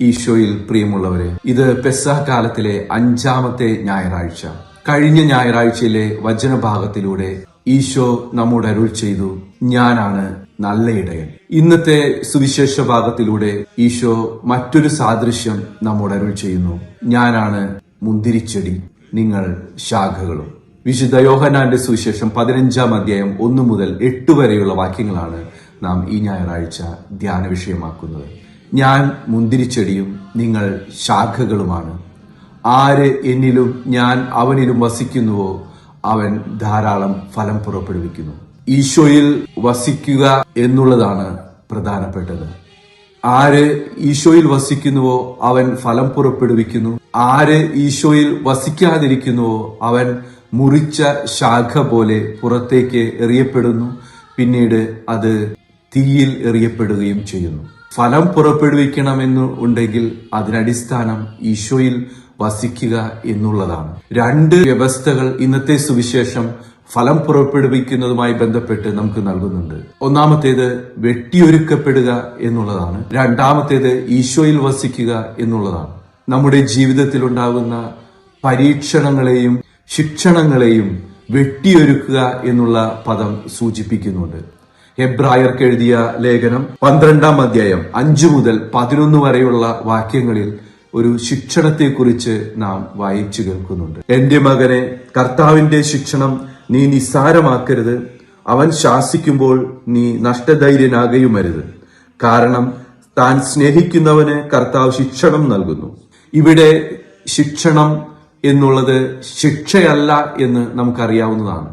ഈശോയിൽ പ്രിയമുള്ളവരെ ഇത് പെസഹ കാലത്തിലെ അഞ്ചാമത്തെ ഞായറാഴ്ച. കഴിഞ്ഞ ഞായറാഴ്ചയിലെ വചനഭാഗത്തിലൂടെ ഈശോ നമ്മോട് അരുൾ ചെയ്തു ഞാനാണ് നല്ല ഇടയൻ. ഇന്നത്തെ സുവിശേഷ ഭാഗത്തിലൂടെ ഈശോ മറ്റൊരു സാദൃശ്യം നമ്മോട് അരുൾ ചെയ്യുന്നു. ഞാനാണ് മുന്തിരിച്ചെടി നിങ്ങൾ ശാഖകളും. വിശുദ്ധ യോഹനാന്റെ സുവിശേഷം പതിനഞ്ചാം അധ്യായം ഒന്ന് മുതൽ എട്ട് വരെയുള്ള വാക്യങ്ങളാണ് നാം ഈ ഞായറാഴ്ച ധ്യാന വിഷയമാക്കുന്നത്. ഞാൻ മുന്തിരിച്ചെടിയും നിങ്ങൾ ശാഖകളുമാണ്. ആര് എന്നിലും ഞാൻ അവനിലും വസിക്കുന്നുവോ അവൻ ധാരാളം ഫലം പുറപ്പെടുവിക്കുന്നു. ഈശോയിൽ വസിക്കുക എന്നുള്ളതാണ് പ്രധാനപ്പെട്ടത്. ആര് ഈശോയിൽ വസിക്കുന്നുവോ അവൻ ഫലം പുറപ്പെടുവിക്കുന്നു. ആര് ഈശോയിൽ വസിക്കാതിരിക്കുന്നുവോ അവൻ മുറിച്ച ശാഖ പോലെ പുറത്തേക്ക് എറിയപ്പെടുന്നു. പിന്നീട് അത് തീയിൽ എറിയപ്പെടുകയും ചെയ്യുന്നു. ഫലം പുറപ്പെടുവിക്കണമെന്ന് ഉണ്ടെങ്കിൽ അതിനടിസ്ഥാനം ഈശോയിൽ വസിക്കുക എന്നുള്ളതാണ്. രണ്ട് വ്യവസ്ഥകൾ ഇന്നത്തെ സുവിശേഷം ഫലം പുറപ്പെടുവിക്കുന്നതുമായി ബന്ധപ്പെട്ട് നമുക്ക് നൽകുന്നുണ്ട്. ഒന്നാമത്തേത് വെട്ടിയൊരുക്കപ്പെടുക എന്നുള്ളതാണ്. രണ്ടാമത്തേത് ഈശോയിൽ വസിക്കുക എന്നുള്ളതാണ്. നമ്മുടെ ജീവിതത്തിൽ ഉണ്ടാകുന്ന പരീക്ഷണങ്ങളെയും ശിക്ഷണങ്ങളെയും വെട്ടിയൊരുക്കുക എന്നുള്ള പദം സൂചിപ്പിക്കുന്നുണ്ട്. ഹെബ്രായർക്ക് എഴുതിയ ലേഖനം പന്ത്രണ്ടാം അധ്യായം അഞ്ചു മുതൽ പതിനൊന്ന് വരെയുള്ള വാക്യങ്ങളിൽ ഒരു ശിക്ഷണത്തെക്കുറിച്ച് നാം വായിച്ചു കേൾക്കുന്നുണ്ട്. എന്റെ മകനെ കർത്താവിന്റെ ശിക്ഷണം നീ നിസ്സാരമാക്കരുത്. അവൻ ശാസിക്കുമ്പോൾ നീ നഷ്ടധൈര്യനാകയുമരുത്. കാരണം താൻ സ്നേഹിക്കുന്നവന് കർത്താവ് ശിക്ഷണം നൽകുന്നു. ഇവിടെ ശിക്ഷണം എന്നുള്ളത് ശിക്ഷയല്ല എന്ന് നമുക്കറിയാവുന്നതാണ്.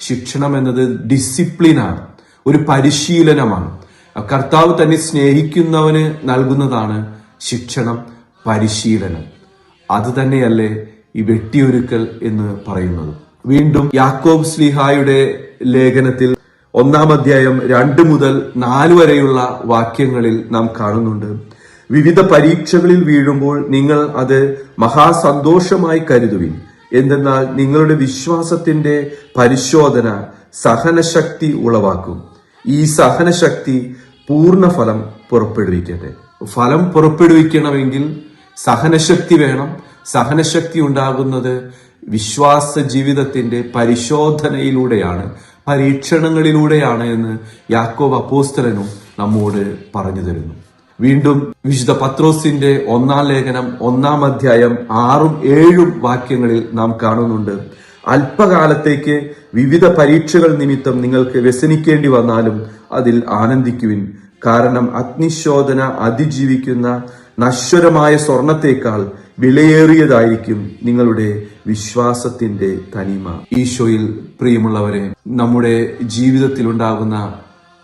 ശിക്ഷണം എന്നത് ഡിസിപ്ലിനാണ് ഒരു പരിശീലനമാണ്. കർത്താവ് തന്നെ സ്നേഹിക്കുന്നവന് നൽകുന്നതാണ് ശിക്ഷണം പരിശീലനം. അത് തന്നെയല്ലേ ഈ വെട്ടിയൊരുക്കൽ എന്ന് പറയുന്നത്. വീണ്ടും യാക്കോബ് സ്ലിഹായുടെ ലേഖനത്തിൽ ഒന്നാം അധ്യായം രണ്ട് മുതൽ നാല് വരെയുള്ള വാക്യങ്ങളിൽ നാം കാണുന്നുണ്ട്. വിവിധ പരീക്ഷകളിൽ വീഴുമ്പോൾ നിങ്ങൾ അത് മഹാസന്തോഷമായി കരുതുവിൻ. എന്തെന്നാൽ നിങ്ങളുടെ വിശ്വാസത്തിന്റെ പരിശോധന സഹനശക്തി ഉളവാക്കും. ഈ സഹനശക്തി പൂർണ ഫലം പുറപ്പെടുവിക്കട്ടെ. ഫലം പുറപ്പെടുവിക്കണമെങ്കിൽ സഹനശക്തി വേണം. സഹനശക്തി ഉണ്ടാകുന്നത് വിശ്വാസ ജീവിതത്തിന്റെ പരിശോധനയിലൂടെയാണ് പരീക്ഷണങ്ങളിലൂടെയാണ് എന്ന് യാക്കോബ് അപ്പോസ്തലനും നമ്മോട് പറഞ്ഞു തരുന്നു. വീണ്ടും വിശുദ്ധ പത്രോസിന്റെ ഒന്നാം ലേഖനം ഒന്നാം അധ്യായം ആറും ഏഴും വാക്യങ്ങളിൽ നാം കാണുന്നുണ്ട്. അല്പകാലത്തേക്ക് വിവിധ പരീക്ഷകൾ നിമിത്തം നിങ്ങൾക്ക് വ്യസനിക്കേണ്ടി വന്നാലും അതിൽ ആനന്ദിക്കുവിൻ. കാരണം അഗ്നിശോധന അതിജീവിക്കുന്ന നശ്വരമായ സ്വർണത്തേക്കാൾ വിലയേറിയതായിരിക്കും നിങ്ങളുടെ വിശ്വാസത്തിന്റെ തനിമ. ഈശോയിൽ പ്രിയമുള്ളവരെ നമ്മുടെ ജീവിതത്തിൽ ഉണ്ടാകുന്ന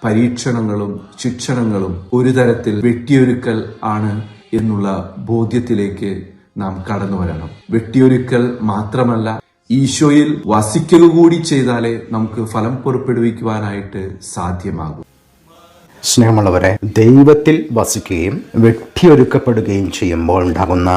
പരീക്ഷണങ്ങളും ശിക്ഷണങ്ങളും ഒരു തരത്തിൽ വെട്ടിയൊരുക്കൽ ആണ് എന്നുള്ള ബോധ്യത്തിലേക്ക് നാം കടന്നു വരണം. വെട്ടിയൊരുക്കൽ മാത്രമല്ല ഈശോയിൽ വസിക്കുക കൂടി ചെയ്താലേ നമുക്ക് ഫലം പുറപ്പെടുവിക്കുവാനായിട്ട് സാധ്യമാകും. സ്നേഹമുള്ളവരെ ദൈവത്തിൽ വസിക്കുകയും വെട്ടിയൊരുക്കപ്പെടുകയും ചെയ്യുമ്പോൾ ഉണ്ടാകുന്ന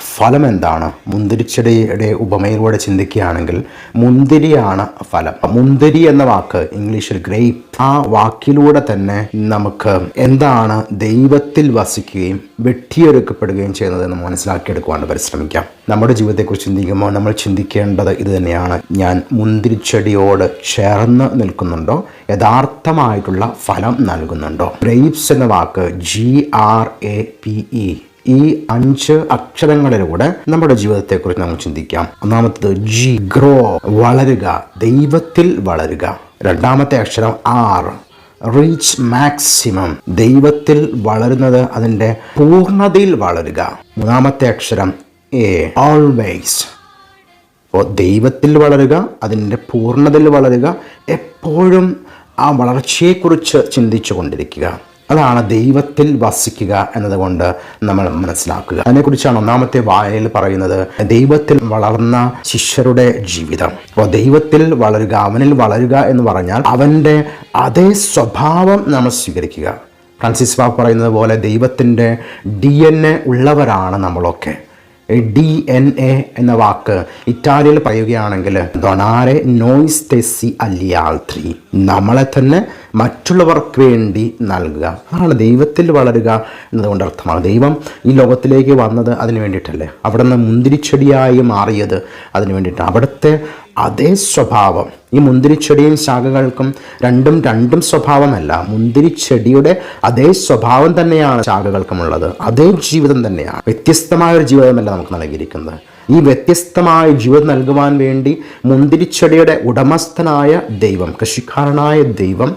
ഫലം എന്താണ്? മുന്തിരിച്ചെടിയുടെ ഉപമയിലൂടെ ചിന്തിക്കുകയാണെങ്കിൽ മുന്തിരിയാണ് ഫലം. മുന്തിരി എന്ന വാക്ക് ഇംഗ്ലീഷിൽ ഗ്രേപ്പ്. ആ വാക്കിലൂടെ തന്നെ നമുക്ക് എന്താണ് ദൈവത്തിൽ വസിക്കുകയും വെട്ടിയൊരുക്കപ്പെടുകയും ചെയ്യുന്നത് എന്ന് മനസ്സിലാക്കിയെടുക്കുവാൻ പരിശ്രമിക്കാം. നമ്മുടെ ജീവിതത്തെക്കുറിച്ച് ചിന്തിക്കുമ്പോൾ നമ്മൾ ചിന്തിക്കേണ്ടത് ഇത് തന്നെയാണ്. ഞാൻ മുന്തിരിച്ചെടിയോട് ചേർന്ന് നിൽക്കുന്നുണ്ടോ? യഥാർത്ഥമായിട്ടുള്ള ഫലം നൽകുന്നുണ്ടോ? ഗ്രേപ്സ് എന്ന വാക്ക് G R A P E ഈ അഞ്ച് അക്ഷരങ്ങളിലൂടെ നമ്മുടെ ജീവിതത്തെക്കുറിച്ച് നമുക്ക് ചിന്തിക്കാം. ഒന്നാമത്തത് ജി ഗ്രോ വളരുക ദൈവത്തിൽ വളരുക. രണ്ടാമത്തെ അക്ഷരം ആർ റീച്ച് മാക്സിമം. ദൈവത്തിൽ വളരുന്നത് അതിന്റെ പൂർണതയിൽ വളരുക. മൂന്നാമത്തെ അക്ഷരം എ ഓൾവേസ് അപ്പോൾ ദൈവത്തിൽ വളരുക അതിന്റെ പൂർണതയിൽ വളരുക എപ്പോഴും ആ വളർച്ചയെക്കുറിച്ച് ചിന്തിച്ചു കൊണ്ടിരിക്കുക. അതാണ് ദൈവത്തിൽ വസിക്കുക എന്നതുകൊണ്ട് നമ്മൾ മനസ്സിലാക്കുക. അതിനെക്കുറിച്ചാണ് ഒന്നാമത്തെ വായയിൽ പറയുന്നത് ദൈവത്തിൽ വളർന്ന ശിഷ്യരുടെ ജീവിതം. അപ്പോൾ ദൈവത്തിൽ വളരുക അവനിൽ വളരുക എന്ന് പറഞ്ഞാൽ അവന്റെ അതേ സ്വഭാവം നമ്മൾ സ്വീകരിക്കുക. ഫ്രാൻസിസ് ബാബ് പറയുന്നത് പോലെ ദൈവത്തിന്റെ ഡി എൻ എ ഉള്ളവരാണ് നമ്മളൊക്കെ. ഡി എൻ എ എന്ന വാക്ക് ഇറ്റാലിയയിൽ പറയുകയാണെങ്കിൽ ഡൊണാരെ നോയിസ് തെസി അല്ലിയാൾത്രി നമ്മളെ തന്നെ മറ്റുള്ളവർക്ക് വേണ്ടി നൽകുക. അതാണ് ദൈവത്തിൽ വളരുക എന്നതുകൊണ്ട് അർത്ഥമാണ്. ദൈവം ഈ ലോകത്തിലേക്ക് വന്നത് അതിന് വേണ്ടിയിട്ടല്ലേ? അവിടെ നിന്ന് മുന്തിരിച്ചെടിയായി മാറിയത് അതിന് വേണ്ടിയിട്ട്. അവിടുത്തെ അതേ സ്വഭാവം. ഈ മുന്തിരിച്ചെടിയും ശാഖകൾക്കും രണ്ടും രണ്ടും സ്വഭാവമല്ല. മുന്തിരിച്ചെടിയുടെ അതേ സ്വഭാവം തന്നെയാണ് ശാഖകൾക്കുമുള്ളത്. അതേ ജീവിതം തന്നെയാണ്. വ്യത്യസ്തമായ ഒരു ജീവിതമല്ല നമുക്ക് നൽകിയിരിക്കുന്നത്. ഈ വ്യത്യസ്തമായ ജീവിതം നൽകുവാൻ വേണ്ടി മുന്തിരിച്ചെടിയുടെ ഉടമസ്ഥനായ ദൈവം കൃഷിക്കാരനായ ദൈവം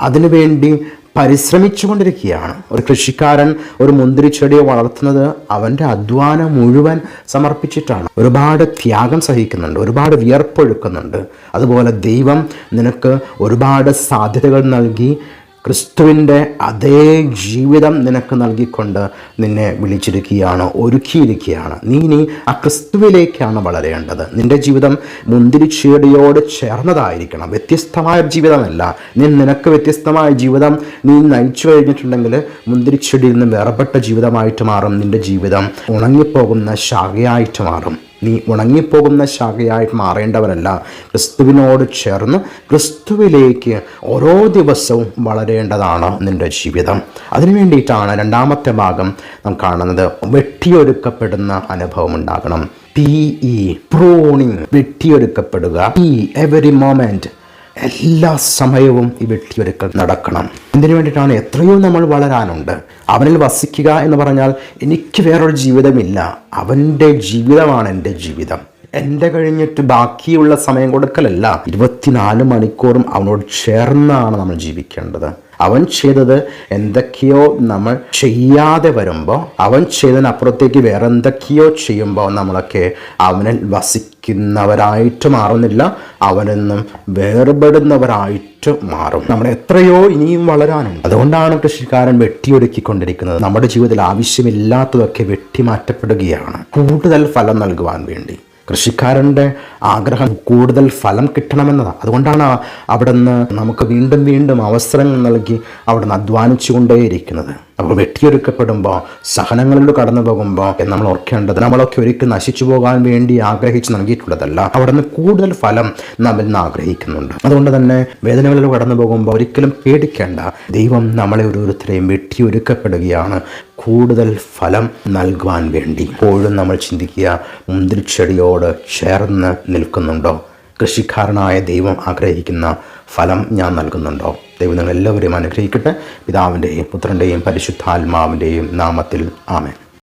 അതിനുവേണ്ടി പരിശ്രമിച്ചുകൊണ്ടിരിക്കുകയാണ്. ഒരു കൃഷിക്കാരൻ ഒരു മുന്തിരിച്ചെടിയെ വളർത്തുന്നത് അവന്റെ അധ്വാനം മുഴുവൻ സമർപ്പിച്ചിട്ടാണ്. ഒരുപാട് ത്യാഗം സഹിക്കുന്നുണ്ട് ഒരുപാട് വിയർപ്പൊഴുക്കുന്നുണ്ട്. അതുപോലെ ദൈവം നിനക്ക് ഒരുപാട് സാധ്യതകൾ നൽകി ക്രിസ്തുവിന്റെ അതേ ജീവിതം നിനക്ക് നൽകിക്കൊണ്ട് നിന്നെ വിളിച്ചിരിക്കുകയാണ് ഒരുക്കിയിരിക്കുകയാണ്. നീ ഇനി ആ ക്രിസ്തുവിലേക്കാണ് വളരേണ്ടത്. നിന്റെ ജീവിതം മുന്തിരിച്ചീടിയോട് ചേർന്നതായിരിക്കണം. വ്യത്യസ്തമായ ജീവിതമല്ല. നീ നിനക്ക് വ്യത്യസ്തമായ ജീവിതം നീ നയിച്ചു കഴിഞ്ഞിട്ടുണ്ടെങ്കിൽ മുന്തിരിച്ചെടിയിൽ നിന്ന് വേർപെട്ട ജീവിതമായിട്ട് മാറും. നിന്റെ ജീവിതം ഉണങ്ങിപ്പോകുന്ന ശാഖയായിട്ട് മാറും. നീ ഉണങ്ങിപ്പോകുന്ന ശാഖയായിട്ട് മാറേണ്ടവരല്ല. ക്രിസ്തുവിനോട് ചേർന്ന് ക്രിസ്തുവിലേക്ക് ഓരോ ദിവസവും വളരേണ്ടതാണ് നിന്റെ ജീവിതം. അതിനു വേണ്ടിയിട്ടാണ് രണ്ടാമത്തെ ഭാഗം നാം കാണുന്നത്. വെട്ടിയൊരുക്കപ്പെടുന്ന അനുഭവം ഉണ്ടാകണം. പി ഇ പ്രൂണിങ് വെട്ടിയൊരുക്കപ്പെടുക. ഈ എവറി മോമെന്റ് എല്ലാ സമയവും ഈ വെട്ടിയൊരുക്കൽ നടക്കണം. എന്തിനു വേണ്ടിയിട്ടാണ് എത്രയോ നമ്മൾ വളരാനുണ്ട്. അവനിൽ വസിക്കുക എന്ന് പറഞ്ഞാൽ എനിക്ക് വേറൊരു ജീവിതമില്ല. അവന്റെ ജീവിതമാണ് എന്റെ ജീവിതം. എന്റെ കഴിഞ്ഞിട്ട് ബാക്കിയുള്ള സമയം കൊടുക്കലല്ല. ഇരുപത്തിനാല് മണിക്കൂറും അവനോട് ചേർന്നാണ് നമ്മൾ ജീവിക്കേണ്ടത്. അവൻ ചെയ്തത് എന്തൊക്കെയോ നമ്മൾ ചെയ്യാതെ വരുമ്പോൾ അവൻ ചെയ്തതിനപ്പുറത്തേക്ക് വേറെ എന്തൊക്കെയോ ചെയ്യുമ്പോൾ നമ്മളൊക്കെ അവനിൽ വസിക്കുന്നവരായിട്ട് മാറുന്നില്ല അവനെന്നും വേർപെടുന്നവരായിട്ട് മാറും. നമ്മൾ എത്രയോ ഇനിയും വളരാനുണ്ട്. അതുകൊണ്ടാണ് കൃഷിക്കാരൻ വെട്ടിയൊരുക്കിക്കൊണ്ടിരിക്കുന്നത്. നമ്മുടെ ജീവിതത്തിൽ ആവശ്യമില്ലാത്തതൊക്കെ വെട്ടിമാറ്റപ്പെടുകയാണ്. കൂടുതൽ ഫലം നൽകുവാൻ വേണ്ടി. കൃഷിക്കാരന്റെ ആഗ്രഹം കൂടുതൽ ഫലം കിട്ടണമെന്നതാണ് അതുകൊണ്ടാണ് അവിടുന്ന് നമുക്ക് വീണ്ടും വീണ്ടും അവസരങ്ങൾ നൽകി അവിടുന്ന് അധ്വാനിച്ചു കൊണ്ടേയിരിക്കുന്നത് അപ്പോൾ വെട്ടിയൊരുക്കപ്പെടുമ്പോൾ സഹനങ്ങളിലൂടെ കടന്നു പോകുമ്പോൾ നമ്മൾ ഓർക്കേണ്ടത് നമ്മളൊക്കെ ഒരിക്കൽ നശിച്ചു പോകാൻ വേണ്ടി ആഗ്രഹിച്ച് നൽകിയിട്ടുള്ളതല്ല. അവിടുന്ന് കൂടുതൽ ഫലം നമ്മിൽ നിന്ന് ആഗ്രഹിക്കുന്നുണ്ട്. അതുകൊണ്ട് തന്നെ വേദനകളിലൂടെ കടന്നു പോകുമ്പോൾ ഒരിക്കലും പേടിക്കേണ്ട. ദൈവം നമ്മളെ ഓരോരുത്തരെയും വെട്ടിയൊരുക്കപ്പെടുകയാണ്. കൂടുതൽ ഫലം നൽകുവാൻ വേണ്ടി ഇപ്പോഴും നമ്മൾ ചിന്തിക്കുക മുന്തിരിച്ചെടിയോട് ചേർന്ന് നിൽക്കുന്നുണ്ടോ? കൃഷിക്കാരനായ ദൈവം ആഗ്രഹിക്കുന്ന ഫലം ഞാൻ നൽകുന്നുണ്ടോ? ദൈവം നിങ്ങളെല്ലാവരെയും അനുഗ്രഹിക്കട്ടെ. പിതാവിന്റെയും പുത്രന്റെയും പരിശുദ്ധാത്മാവിന്റെയും നാമത്തിൽ. ആമേൻ.